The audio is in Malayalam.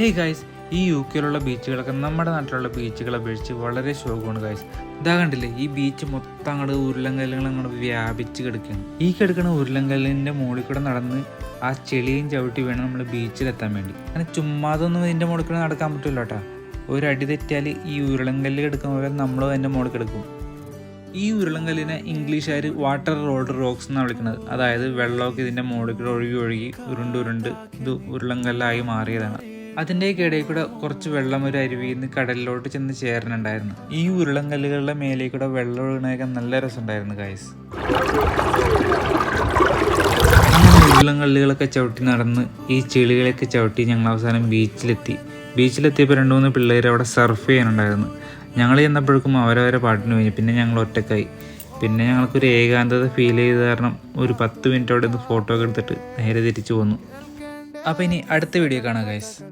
ഹേ ഗൈസ് ഈ യു കെയിലുള്ള ബീച്ചുകളൊക്കെ നമ്മുടെ നാട്ടിലുള്ള ബീച്ചുകളെ അപേക്ഷിച്ച് വളരെ ശോകമാണ് ഗൈസ് ഇതാ കണ്ടില്ലേ ഈ ബീച്ച് മൊത്തം അങ്ങോട്ട് ഉരുളങ്കല്ലുകൾ അങ്ങോട്ട് വ്യാപിച്ച് കിടക്കുകയാണ്. ഈ കിടക്കുന്ന ഉരുളങ്കല്ലിന്റെ മുകളിൽ കൂടെ നടന്ന് ആ ചെളിയും ചവിട്ടി വേണം നമ്മൾ ബീച്ചിലെത്താൻ വേണ്ടി. അങ്ങനെ ചുമ്മാതൊന്നും ഇതിന്റെ മുകളിൽ കൂടെ നടക്കാൻ പറ്റില്ല കേട്ടോ ഒരടി തെറ്റിയാൽ ഈ ഉരുളങ്കല്ല് കിടക്കുന്ന പോലെ നമ്മളും അതിന്റെ മുകളിൽ കിടക്കും. ഈ ഉരുളങ്കല്ലിനെ ഇംഗ്ലീഷുകാർ വാട്ടർ റോഡ് റോക്സ് എന്നാണ് വിളിക്കുന്നത്. അതായത് വെള്ളമൊക്കെ ഇതിന്റെ മുകളിൽ കൂടെ ഒഴുകി ഒഴുകി ഉരുണ്ട് ഉരുണ്ട് ഇത് ഉരുളങ്കല്ലായി മാറിയതാണ്. അതിന്റെ ഇടയിൽ കൂടെ കുറച്ച് വെള്ളം ഒരു അരുവിയിൽ നിന്ന് കടലിലോട്ട് ചെന്ന് ചേരണുണ്ടായിരുന്നു ഈ ഉരുളങ്കല്ലുകളുടെ മേലെ കൂടെ വെള്ളം ഒഴുകണയൊക്കെ നല്ല രസമുണ്ടായിരുന്നു അങ്ങനെ ഉരുളങ്കല്ലുകളൊക്കെ ചവിട്ടി നടന്ന് ഈ ചെളികളൊക്കെ ചവിട്ടി ഞങ്ങൾ അവസാനം ബീച്ചിലെത്തി. ബീച്ചിലെത്തിയപ്പോൾ രണ്ട് മൂന്ന് പിള്ളേർ അവിടെ സർഫ് ചെയ്യാനുണ്ടായിരുന്നു. ഞങ്ങൾ ചെന്നപ്പോഴേക്കും അവരവരെ പാട്ടിന് കഴിഞ്ഞു പിന്നെ ഞങ്ങൾ ഒറ്റക്കായി പിന്നെ ഞങ്ങൾക്കൊരു ഏകാന്തത ഫീൽ ചെയ്ത കാരണം ഒരു പത്ത് മിനിറ്റ് അവിടെ നിന്ന് ഫോട്ടോ ഒക്കെ എടുത്തിട്ട് നേരെ തിരിച്ചു പോന്നു. അപ്പോൾ ഇനി അടുത്ത വീഡിയോ കാണാം ഗൈസ്